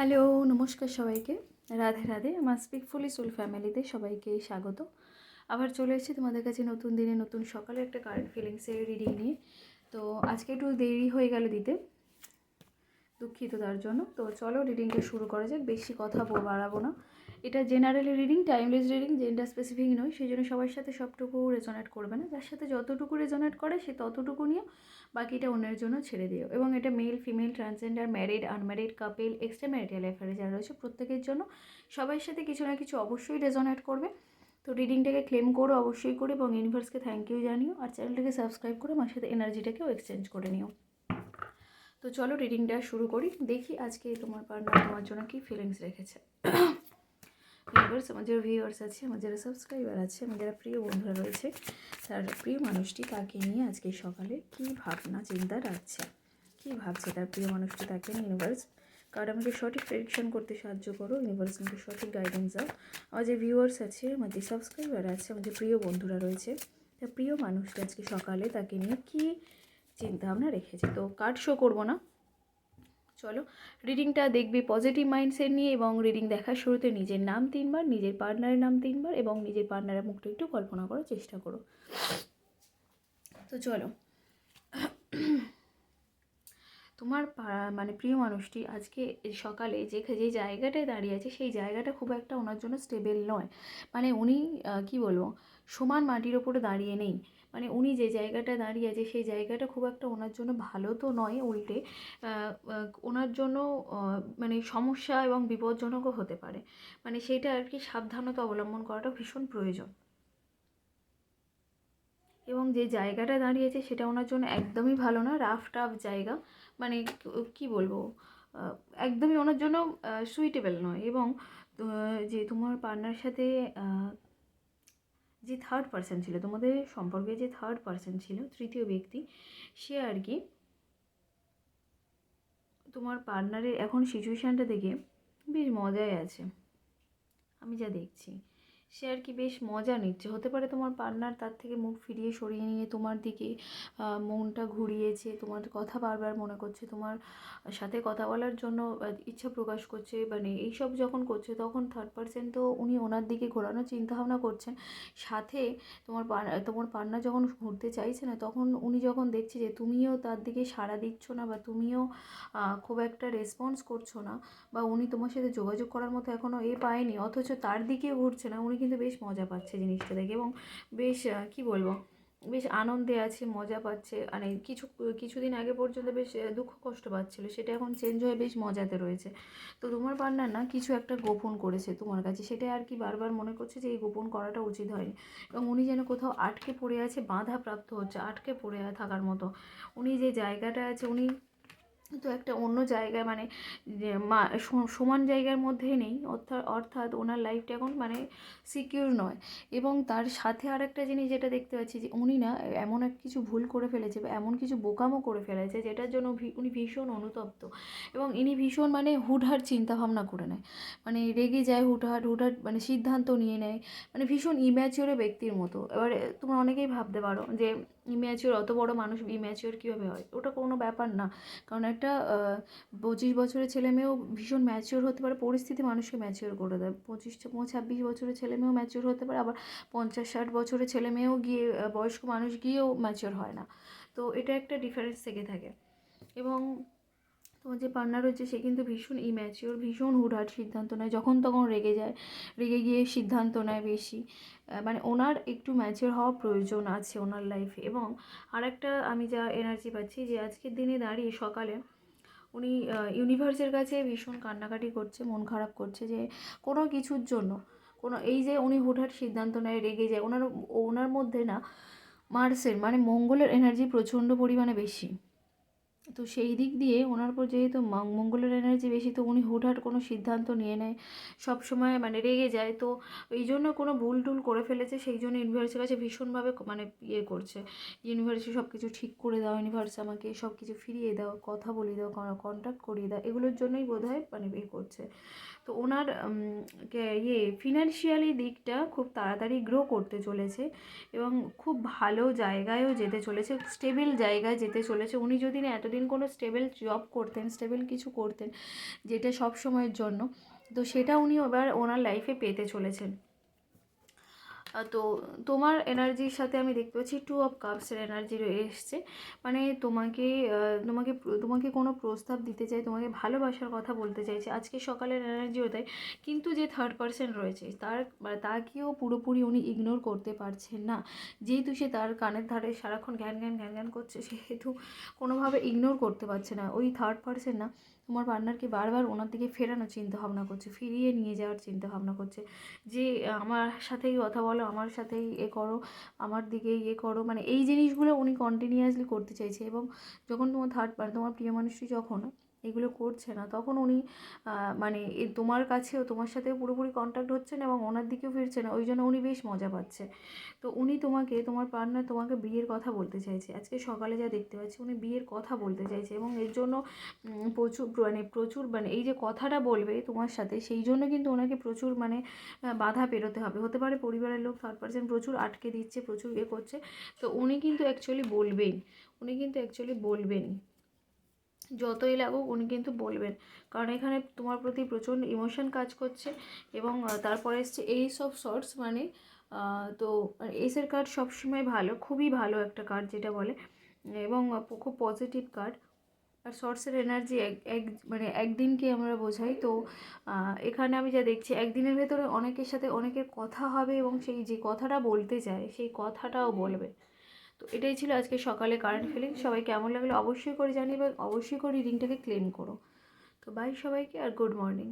Hello, নমস্কার সবাইকে। রাধে রাধে, আমার স্পিকফুলি সোল ফ্যামিলিতে সবাইকে স্বাগত। আবার চলে এসেছি তোমাদের কাছে নতুন দিনে নতুন সকালে একটা কারেন্ট ফিলিংসের রিডিং নিয়ে। তো আজকে একটু দেরি হয়ে গেল দিতে। দুঃখিত তার জন্য। তো চলো রিডিংটা শুরু করা যাক বেশি কথা বাড়াবো না। এটা generally reading timeless reading gender specific নয়। সেই জন্য সবার সাথে সবটুকু রেজনেট করবে না। যার সাথে যতটুকু রেজনেট করে সে ততটুকু নিও বাকিটা অন্যের জন্য ছেড়ে দিও। এবং এটা male female transgender married unmarried couple extra marital অ্যাফেয়ারে যারা রয়েছে প্রত্যেকের জন্য সবার সাথে কিছু না কিছু অবশ্যই রেজনেট করবে। তো রিডিংটাকে ক্লেম করো অবশ্যই করে এবং ইউনিভার্সকে থ্যাংক ইউ জানিও। আর চ্যানেলটাকে সাবস্ক্রাইব করে আমার সাথে এনার্জিটাকেও এক্সচেঞ্জ করে নিও। তো চলো রিডিংটা শুরু করি। দেখি আজকে তোমার পার্টনার তোমার জন্য কী ফিলিংস রেখেছে। ভিউয়ার্স আমার যারা ভিউয়ার্স আছে, আমার যারা সাবস্ক্রাইবার আছে, আমার যারা প্রিয় বন্ধুরা রয়েছে, তার প্রিয় মানুষটি তাকে নিয়ে আজকে সকালে কী ভাবনা, চিন্তা রাখছে? কী ভাবছে তার প্রিয় মানুষটি তাকে নিয়ে? ইউনিভার্স কারণ আমাকে সঠিক প্রেডিকশন করতে সাহায্য করো। ইউনিভার্স আমাকে সঠিক গাইডেন্স দাও। আমার যে ভিউয়ার্স আছে, আমার যে সাবস্ক্রাইবার আছে, আমার যে প্রিয় বন্ধুরা রয়েছে, তার প্রিয় মানুষটি আজকে সকালে তাকে নিয়ে কী চিন্তা ভাবনা রেখেছে, তো কার্ড শো করব না। চলো রিডিংটা দেখবে পজিটিভ মাইন্ডসেট নিয়ে এবং রিডিং দেখার শুরুতে নিজের নাম তিনবার, নিজের পার্টনারের নাম তিনবার এবং নিজের পার্টনারের মুখটা একটু কল্পনা করার চেষ্টা করো। তো চলো, তোমার মানে প্রিয় মানুষটি আজকে সকালে যে যে জায়গাটায় দাঁড়িয়ে আছে সেই জায়গাটা খুব একটা ওনার জন্য স্টেবেল নয়। মানে উনি কি বলব, সমান মাটির ওপরে দাঁড়িয়ে নেই। মানে উনি যে জায়গাটা দাঁড়িয়ে আছে, সেই জায়গাটা খুব একটা ওনার জন্য ভালো তো নয় উল্টে। ওনার জন্য মানে সমস্যা এবং বিপজ্জনকও হতে পারে। মানে সেইটা আর কি সাবধানতা অবলম্বন করাটা ভীষণ প্রয়োজন। এবং যে জায়গাটা দাঁড়িয়েছে সেটা ওনার জন্য একদমই ভালো না রাফ টাফ জায়গা। মানে কি বলব? একদমই ওনার জন্য সুইটেবল নয়। এবং যে তোমার পার্টনার সাথে যে থার্ড পার্সন ছিল, তোমাদের সম্পর্কে যে থার্ড পার্সন ছিল, তৃতীয় ব্যক্তি, সে আর কি তোমার পার্টনারের এখন সিচুয়েশানটা দেখে বেশ মজায় আছে। আমি যা দেখছি। সে আর কি বেশ মজা নিচ্ছে। হতে পারে তোমার পার্টনার তার থেকে মুখ ফিরিয়ে সরিয়ে নিয়ে তোমার দিকে মনটা ঘুরিয়েছে, তোমার কথা বারবার মনে করছে, তোমার সাথে কথা বলার জন্য ইচ্ছা প্রকাশ করছে মানে এইসব যখন করছে তখন থার্ড পার্সন তো উনি ওনার দিকে ঘোরানোর চিন্তাভাবনা করছেন। সাথে তোমার তোমার পার্টনার যখন ঘুরতে চাইছে না তখন উনি যখন দেখছে যে তুমিও তার দিকে সাড়া দিচ্ছ না বা তুমিও খুব একটা রেসপন্স করছ না বা উনি তোমার সাথে যোগাযোগ করার মতো এখনও এ পায়নি, অথচ তার দিকে ঘুরছে না, উনি কিন্তু বেশ মজা পাচ্ছে জিনিসটা দেখে এবং বেশ কি বলব, বেশ আনন্দে আছে, মজা পাচ্ছে। মানে কিছু, কিছুদিন আগে পর্যন্ত বেশ দুঃখ কষ্ট পাচ্ছিল, সেটা এখন চেঞ্জ হয়ে বেশ মজাতে রয়েছে। তো তোমার পার্টনার না কিছু একটা গোপন করেছে তোমার কাছে, সেটা আর কি বারবার মনে করছে যে এই গোপন করাটা উচিত হয়নি। এবং উনি যেন কোথাও আটকে পড়ে আছে, বাধা প্রাপ্ত হচ্ছে, আটকে পড়ে থাকার মতো। উনি যে জায়গাটা আছে, উনি তো একটা অন্য জায়গায় মানে সমান জায়গার মধ্যে নেই। অর্থাৎ অর্থাৎ ওনার লাইফটা এখন মানে সিকিউর নয়। এবং তার সাথে আরেকটা জিনিস যেটা দেখতে পাচ্ছি যে উনি না এমন এক কিছু ভুল করে ফেলেছে বা এমন কিছু বোকামো করে ফেলেছে যেটার জন্য উনি ভীষণ অনুতপ্ত। এবং ইনি ভীষণ মানে হুটহাট চিন্তাভাবনা করে নেয়। মানে রেগে যায় হুটহাট হুটহাট মানে সিদ্ধান্ত নিয়ে নেয়। মানে ভীষণ ইম্যাচিওর ব্যক্তির মতো। এবারে তোমরা অনেকেই ভাবতে পারো যে ইম্যাচিওর অত বড় মানুষ ইম্যাচিওর কীভাবে হয়? ওটা কোনো ব্যাপার না। কারণ একটা আহ, পঁচিশ বছরের ছেলে মেয়েও ভীষণ ম্যাচিওর হতে পারে পরিস্থিতি মানুষকে ম্যাচিওর করে দেয়। পঁচিশ ছাব্বিশ বছরের ছেলে মেয়েও ম্যাচিওর হতে পারে আবার পঞ্চাশ ষাট বছরের ছেলে মেয়েও গিয়ে বয়স্ক মানুষ গিয়েও ম্যাচিওর হয় না। তো এটা একটা ডিফারেন্স থেকে থাকে। এবং তোমার যে পার্টনার রয়েছে, সে কিন্তু ভীষণ ইম্যাচিওর ভীষণ হুটহাট সিদ্ধান্ত নেয়। যখন তখন রেগে যায়, রেগে গিয়ে সিদ্ধান্ত নেয় বেশি। মানে ওনার একটু ম্যাচিওর হওয়া প্রয়োজন আছে ওনার লাইফে এবং আরেকটা আমি যা এনার্জি পাচ্ছি যে, আজকের দিনে দাঁড়িয়ে সকালে উনি ইউনিভার্সের কাছে ভীষণ কান্নাকাটি করছে, মন খারাপ করছে যে, কোনো কিছুর জন্য, কোনো, এই যে উনি হুটহাট সিদ্ধান্ত নেয়, রেগে যায়, ওনার ওনার মধ্যে না মার্সের মানে মঙ্গলের এনার্জি প্রচণ্ড পরিমাণে বেশি। তো সেই দিক দিয়ে ওনার উপর যেহেতু মঙ্গলের এনার্জি বেশি, তো উনি হুটহাট কোনো সিদ্ধান্ত নিয়ে নেয়। সব সময় মানে রেগে যায়। তো এই জন্য কোনো ভুল টুল করে ফেলেছে। সেই জন্য ইউনিভার্সের কাছে ভীষণভাবে মানে ইয়ে করছে। ইউনিভার্সে সব কিছু ঠিক করে দাও ইউনিভার্স আমাকে সব কিছু ফিরিয়ে দাও, কথা বলিয়ে দাও কন্ট্যাক্ট করিয়ে দাও, এগুলোর জন্যই বোধ হয় মানে ইয়ে করছে। তো ওনার ইয়ে ফিনান্সিয়ালি দিকটা খুব তাড়াতাড়ি গ্রো করতে চলেছে এবং খুব ভালো জায়গায়ও যেতে চলেছে স্টেবল জায়গায় যেতে চলেছে। উনি যদি না এতদিন এতদিন কোনো স্টেবল জব করতেন স্টেবল কিছু করতেন, যেটা সব সময়ের জন্য। তো সেটা উনি এবার ওনার লাইফে পেতে চলেছেন। তো তোমার এনার্জির সাথে আমি দেখতে পাচ্ছি টু অফ কাপসের এনার্জি রয়ে এসছে। মানে তোমাকে তোমাকে তোমাকে কোনো প্রস্তাব দিতে চাই, তোমাকে ভালোবাসার কথা বলতে চাইছে। আজকে সকালের এনার্জিও তাই কিন্তু যে থার্ড পার্সন রয়েছে, তার মানে তাকেও পুরোপুরি উনি ইগনোর করতে পারছেন না। যেহেতু সে তার কানের ধারে সারাক্ষণ ঘ্যান ঘ্যান ঘ্যান ঘ্যান করছে, সেহেতু কোনোভাবে ইগনোর করতে পারছে না। ওই থার্ড পার্সন না। তোমার পার্টনারকে বারবার ওনার দিকে ফেরানোর চিন্তা ভাবনা করছে, ফিরিয়ে নিয়ে যাওয়ার চিন্তা ভাবনা করছে। যে, আমার সাথেই কথা বলো, আমার সাথেই এ করো, আমার দিকে ইয়ে করো মানে এই জিনিসগুলো উনি কন্টিনিউয়াসলি করতে চাইছে এবং যখন তোমার থার্ড পার্ট তোমার প্রিয় মানুষটি যখন এগুলো করছে না। তখন উনি মানে তোমার কাছেও, তোমার সাথেও পুরোপুরি কন্ট্যাক্ট হচ্ছে না এবং ওনার দিকেও ফিরছে না। ওই জন্য উনি বেশ মজা পাচ্ছে। তো উনি তোমাকে, তোমার পার্টনার তোমাকে বিয়ের কথা বলতে চাইছে। আজকে সকালে যা দেখতে পাচ্ছি, উনি বিয়ের কথা বলতে চাইছে এবং এর জন্য প্রচুর মানে প্রচুর মানে এই যে কথাটা বলবে তোমার সাথে, সেই জন্য কিন্তু ওনাকে প্রচুর মানে বাধা পেরোতে হবে। হতে পারে পরিবারের লোক থার্ড পার্সেন্ট প্রচুর আটকে দিচ্ছে, প্রচুর ইয়ে করছে। তো উনি কিন্তু অ্যাকচুয়ালি বলবেন উনি কিন্তু অ্যাকচুয়ালি বলবেন যতই লাগুক উনি কিন্তু বলবেন। কারণ এখানে তোমার প্রতি প্রচণ্ড ইমোশন কাজ করছে এবং তারপরে এসছে এই সব শর্টস মানে তো এসের কার্ড সবসময় ভালো, খুবই ভালো একটা কার্ড যেটা বলে। এবং খুব পজিটিভ কার্ড আর শর্টসের এনার্জি এক এক মানে একদিনকে আমরা বোঝাই। তো এখানে আমি যা দেখছি, একদিনের ভেতরে অনেকের সাথে অনেকের কথা হবে এবং সেই যে কথাটা বলতে চায়, সেই কথাটাও বলবে। তো এটাই ছিল আজকে সকালে কারেন্ট ফিলিং সবাই কেমন লাগল অবশ্যই করে জানি এবং অবশ্যই করে রিডিংটাকে ক্লেম করো। তো বাই সবাইকে আর গুড মর্নিং